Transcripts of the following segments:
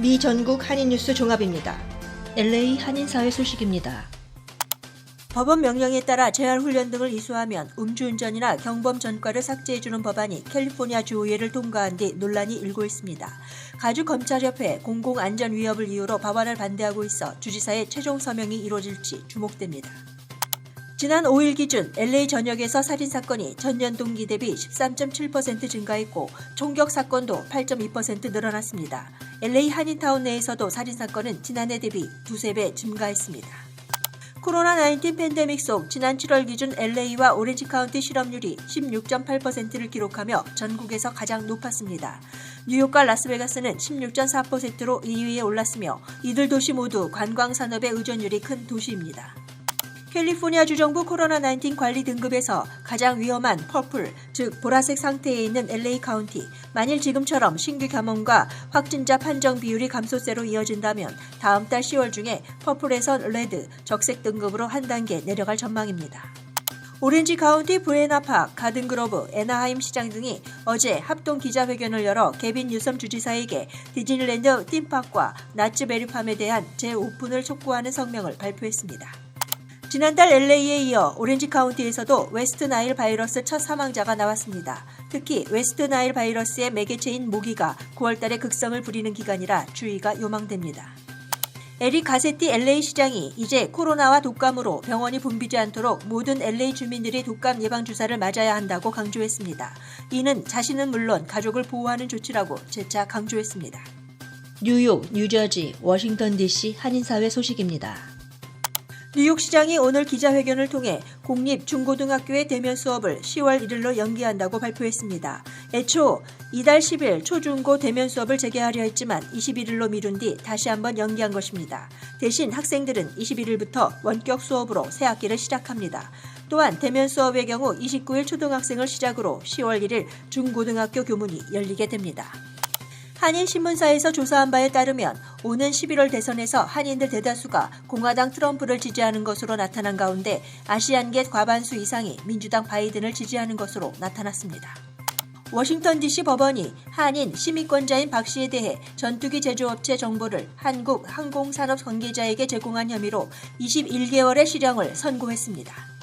미 전국 한인 뉴스 종합입니다. LA 한인사회 소식입니다. 법원 명령에 따라 재활훈련 등을 이수하면 음주운전이나 경범 전과를 삭제해주는 법안이 캘리포니아 주의회를 통과한 뒤 논란이 일고 있습니다. 가주검찰협회 공공안전 위협을 이유로 법안을 반대하고 있어 주지사의 최종 서명이 이루어질지 주목됩니다. 지난 5일 기준 LA 전역에서 살인 사건이 전년 동기 대비 13.7% 증가했고 총격 사건도 8.2% 늘어났습니다. LA 한인타운 내에서도 살인 사건은 지난해 대비 두세 배 증가했습니다. 코로나19 팬데믹 속 지난 7월 기준 LA와 오렌지 카운티 실업률이 16.8%를 기록하며 전국에서 가장 높았습니다. 뉴욕과 라스베가스는 16.4%로 2위에 올랐으며 이들 도시 모두 관광 산업의 의존율이 큰 도시입니다. 캘리포니아 주정부 코로나19 관리 등급에서 가장 위험한 퍼플, 즉 보라색 상태에 있는 LA 카운티. 만일 지금처럼 신규 감염과 확진자 판정 비율이 감소세로 이어진다면 다음 달 10월 중에 퍼플에서 레드, 적색 등급으로 한 단계 내려갈 전망입니다. 오렌지 카운티 브레나파, 가든그로브, 애나하임 시장 등이 어제 합동 기자회견을 열어 개빈 뉴섬 주지사에게 디즈니랜드 팀파크와 나츠 베리팜에 대한 재오픈을 촉구하는 성명을 발표했습니다. 지난달 LA에 이어 오렌지 카운티에서도 웨스트 나일 바이러스 첫 사망자가 나왔습니다. 특히 웨스트 나일 바이러스의 매개체인 모기가 9월달에 극성을 부리는 기간이라 주의가 요망됩니다. 에릭 가세티 LA 시장이 이제 코로나와 독감으로 병원이 붐비지 않도록 모든 LA 주민들이 독감 예방 주사를 맞아야 한다고 강조했습니다. 이는 자신은 물론 가족을 보호하는 조치라고 재차 강조했습니다. 뉴욕, 뉴저지, 워싱턴 DC 한인사회 소식입니다. 뉴욕 시장이 오늘 기자회견을 통해 공립 중고등학교의 대면 수업을 10월 1일로 연기한다고 발표했습니다. 애초 이달 10일 초중고 대면 수업을 재개하려 했지만 21일로 미룬 뒤 다시 한번 연기한 것입니다. 대신 학생들은 21일부터 원격 수업으로 새 학기를 시작합니다. 또한 대면 수업의 경우 29일 초등학생을 시작으로 10월 1일 중고등학교 교문이 열리게 됩니다. 한인신문사에서 조사한 바에 따르면 오는 11월 대선에서 한인들 대다수가 공화당 트럼프를 지지하는 것으로 나타난 가운데 아시안계 과반수 이상이 민주당 바이든을 지지하는 것으로 나타났습니다. 워싱턴 DC 법원이 한인 시민권자인 박 씨에 대해 전투기 제조업체 정보를 한국 항공산업 관계자에게 제공한 혐의로 21개월의 실형을 선고했습니다.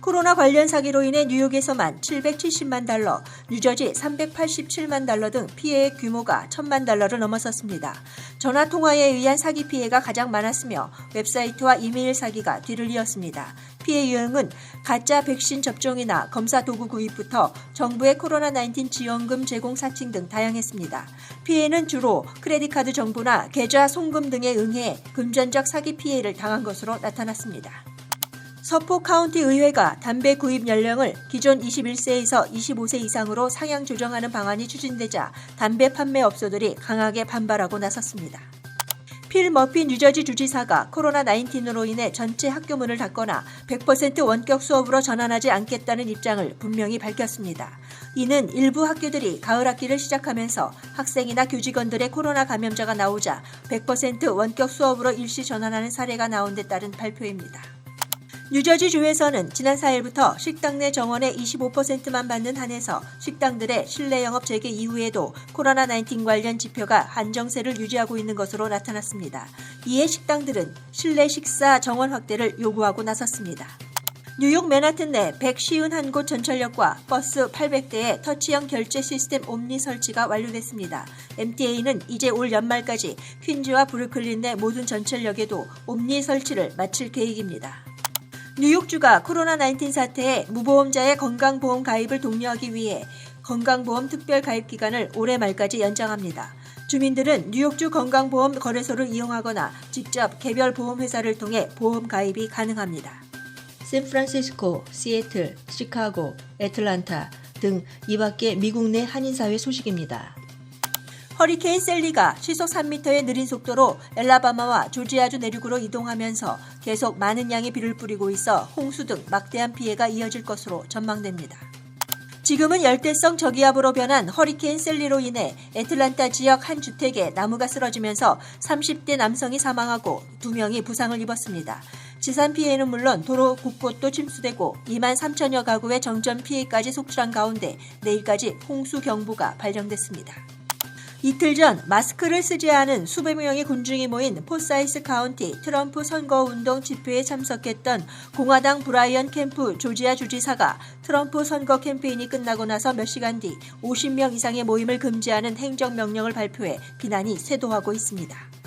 코로나 관련 사기로 인해 뉴욕에서만 770만 달러, 뉴저지 387만 달러 등 피해의 규모가 1000만 달러를 넘어섰습니다. 전화 통화에 의한 사기 피해가 가장 많았으며 웹사이트와 이메일 사기가 뒤를 이었습니다. 피해 유형은 가짜 백신 접종이나 검사 도구 구입부터 정부의 코로나19 지원금 제공 사칭 등 다양했습니다. 피해는 주로 크레딧카드 정보나 계좌 송금 등에 응해 금전적 사기 피해를 당한 것으로 나타났습니다. 서포 카운티 의회가 담배 구입 연령을 기존 21세에서 25세 이상으로 상향 조정하는 방안이 추진되자 담배 판매 업소들이 강하게 반발하고 나섰습니다. 필 머피 뉴저지 주지사가 코로나19으로 인해 전체 학교 문을 닫거나 100% 원격 수업으로 전환하지 않겠다는 입장을 분명히 밝혔습니다. 이는 일부 학교들이 가을 학기를 시작하면서 학생이나 교직원들의 코로나 감염자가 나오자 100% 원격 수업으로 일시 전환하는 사례가 나온 데 따른 발표입니다. 뉴저지 주에서는 지난 4일부터 식당 내 정원의 25%만 받는 한에서 식당들의 실내 영업 재개 이후에도 코로나19 관련 지표가 한정세를 유지하고 있는 것으로 나타났습니다. 이에 식당들은 실내 식사 정원 확대를 요구하고 나섰습니다. 뉴욕 맨하튼 내 151곳 전철역과 버스 800대의 터치형 결제 시스템 옴니 설치가 완료됐습니다. MTA는 이제 올 연말까지 퀸즈와 브루클린 내 모든 전철역에도 옴니 설치를 마칠 계획입니다. 뉴욕주가 코로나19 사태에 무보험자의 건강보험 가입을 독려하기 위해 건강보험 특별 가입 기간을 올해 말까지 연장합니다. 주민들은 뉴욕주 건강보험 거래소를 이용하거나 직접 개별 보험회사를 통해 보험 가입이 가능합니다. 샌프란시스코, 시애틀, 시카고, 애틀란타 등 이밖에 미국 내 한인사회 소식입니다. 허리케인 셀리가 시속 3m의 느린 속도로 엘라바마와 조지아주 내륙으로 이동하면서 계속 많은 양의 비를 뿌리고 있어 홍수 등 막대한 피해가 이어질 것으로 전망됩니다. 지금은 열대성 저기압으로 변한 허리케인 셀리로 인해 애틀란타 지역 한 주택에 나무가 쓰러지면서 30대 남성이 사망하고 2명이 부상을 입었습니다. 지산 피해는 물론 도로 곳곳도 침수되고 2만 3천여 가구의 정전 피해까지 속출한 가운데 내일까지 홍수 경보가 발령됐습니다. 이틀 전 마스크를 쓰지 않은 수백 명의 군중이 모인 포사이스 카운티 트럼프 선거 운동 집회에 참석했던 공화당 브라이언 캠프 조지아 주지사가 트럼프 선거 캠페인이 끝나고 나서 몇 시간 뒤 50명 이상의 모임을 금지하는 행정명령을 발표해 비난이 쇄도하고 있습니다.